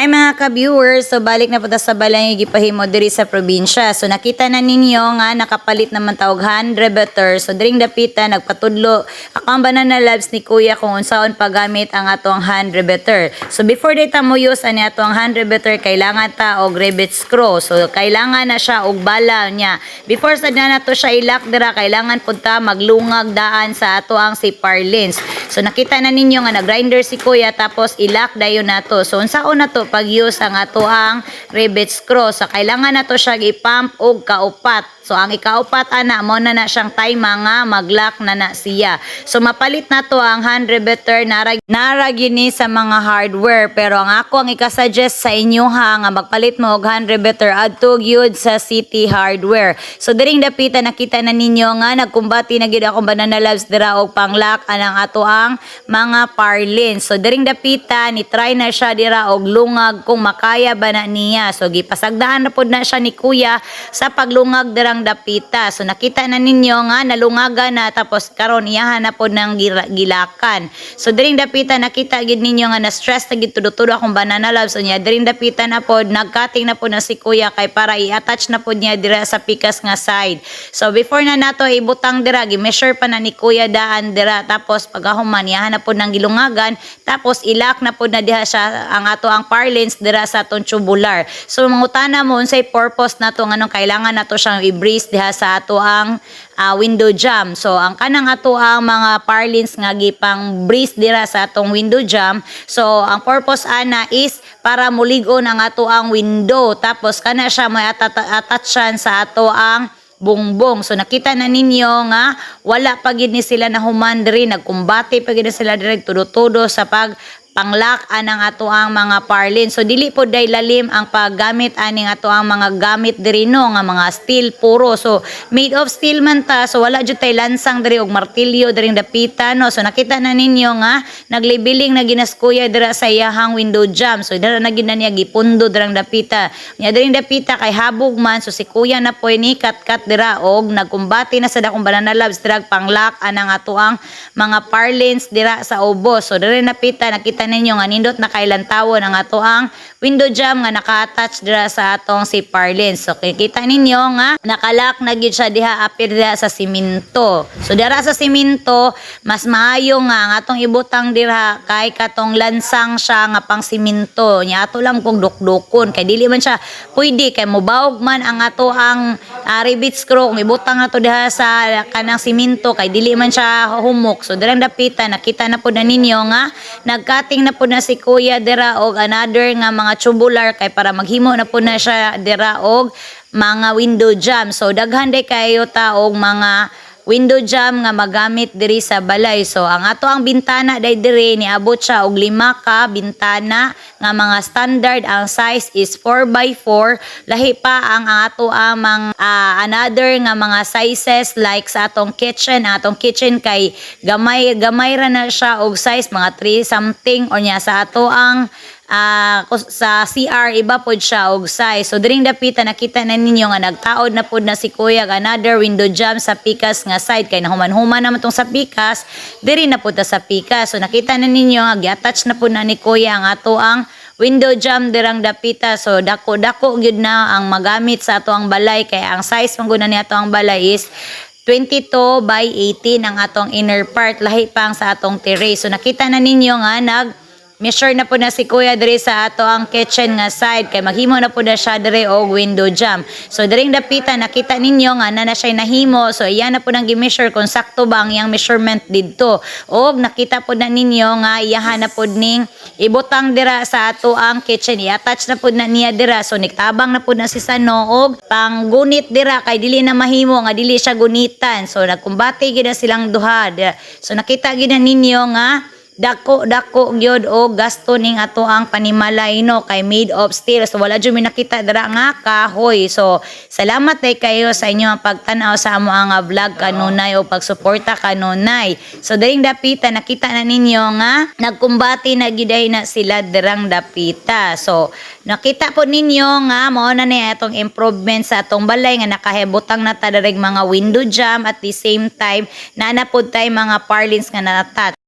Hi mga ka-viewers, so balik na po sa balay gipahimo diri sa probinsya. So nakita na ninyo nga nakapalit naman tawag 100 better. So diring dapita nagpatudlo akong banana labs ni kuya kung unsaon paggamit ang atong 100 better. So before data mo use ani atong 100 better kailangan ta og rivet screw. So kailangan na siya og bala niya. Before sa na nato siya ilak dira kailangan punta maglungag daan sa ato ang si parlins. So nakita na ninyo nga nag-grinder si kuya tapos ilak dayon nato. So unsaon na to pag use ang ato ang rivet screw. So kailangan na to siya i-pump og kaupat. So ang ikaupat ana mo na na siyang time nga maglock na na siya. So mapalit na to ang 100 better nara nara gini sa mga hardware pero ang ako ang ikasuggest sa inyo ha nga magpalit mo og 100 better adto gyud sa City Hardware. So diring dapita nakita na ninyo nga nagkumbati na gyud akong banana loves dira og panglock anang ato ang mga parlin. So diring dapita ni try na siya dira og lungag kung makaya ba na niya. So gipasagdaan na pod na siya ni kuya sa paglungag dirang dapita. So nakita na ninyo nga nalungaga na tapos karon iyahan na pod ng gilakan. So diring dapita nakita gid ninyo nga na stress na gid tudo-tudo akong banana loves so niya diring dapita na pod nagcutting na pod na si kuya kay para i-attach na pod niya dira sa pikas nga side. So before na nato ibutang dira gi-measure pa na ni kuya daan dira tapos pagahuman iyahan na pod ng gilungagan tapos ilak na pod na diha siya ang ato ang parlins dira sa atong tubular. So mangutana mo unsay purpose nato nganong kailangan nato siyang i-breeze diha sa ato ang ah, window jam. So ang kanang ato ang mga parlins nga gipang breeze dira sa atong window jam. So ang purpose ana is para muligon ang ato ang window tapos kana siya may attachan sa ato ang bungbong. So nakita na ninyo nga wala pa gid ni sila na human diri nagkumbati pa gid sila diri tudo-tudo sa pag panglak anang ato ang mga parlin. So dili po day lalim ang paggamit aning ato ang mga gamit diri no nga mga steel puro. So made of steel man ta so wala jud tay lansang diri og martilyo diri dapita no. So nakita na ninyo nga naglibiling na ginaskuya dira sa iyahang window jam. So dira na gid na niya gipundo dirang dapita. Nya diri dapita kay habog man so si kuya na po ni kat-kat dira og nagkumbati na sa dakong banana labs dira panglak anang ato ang mga parlins dira sa ubos. So diri napita nakita ninyo nga nindot na kailan tawon ang ato ang window jam nga naka-attach dira sa atong si parlins. So kita ninyo nga nakalak na gyud siya diha apir diha sa simento. So dira sa simento mas maayo nga ang atong ibutang dira kay katong lansang siya nga pang simento. Nya ato lang kung dukdukon kay dili man siya pwede kay mobaog man ang ato ang uh, rivet screw kung ibutang nato diha sa kanang simento kay dili man siya humok. So dirang dapita nakita na po na ninyo nga nagcutting na po na si Kuya dira og another nga mga tubular kay para maghimo na po na siya dira og mga window jam. So daghan day kayo ta og mga window jam nga magamit diri sa balay. So ang ato ang bintana day diri niabot siya og lima ka bintana nga mga standard. Ang size is 4 by 4 lahi pa ang ato ang mga ah, another nga mga sizes like sa atong kitchen. Atong kitchen kay gamay gamay ra na siya og size mga 3 something. Or nya sa ato ang kus- sa CR iba pod siya og size. So diring dapita nakita na ninyo nga nagtaod na pod na si Kuya another window jam sa pikas nga side kay nahuman-human naman tong sa pikas, diri na pod ta sa pikas. So nakita na ninyo nga gi-attach na pod na ni Kuya ang ato ang window jam dirang dapita. So dako-dako gyud na ang magamit sa ato ang balay kay ang size mangguna ni ato ang balay is 22 by 18 ang atong inner part lahi pang sa atong terrace. So nakita na ninyo nga nag Measure na po na si Kuya diri sa ato ang kitchen nga side kay maghimo na po na siya diri og window jam. So diring dapita nakita ninyo nga na na siya nahimo so iyan na po nang gi-measure kung sakto ba ang iyang measurement didto. Og nakita po na ninyo nga iyahan na po ning ibutang dira sa ato ang kitchen i-attach na po na niya dira so niktabang na po na si Sano og panggunit dira kay dili na mahimo nga dili siya gunitan. So nagkumbati gid silang duha. So nakita gid na ninyo nga dako dako gyud o gasto ning ato ang panimalay no kay made of steel. So wala jud mi nakita dira nga kahoy. So salamat day kayo sa inyo ang pagtan-aw sa amo ang vlog kanunay o pagsuporta kanunay so daring dapita nakita na ninyo nga nagkumbati na giday na sila dirang dapita. So nakita po ninyo nga mao na ni atong improvement sa atong balay nga nakahibutang na ta direng mga window jam at the same time na na pod tay mga parlins nga natat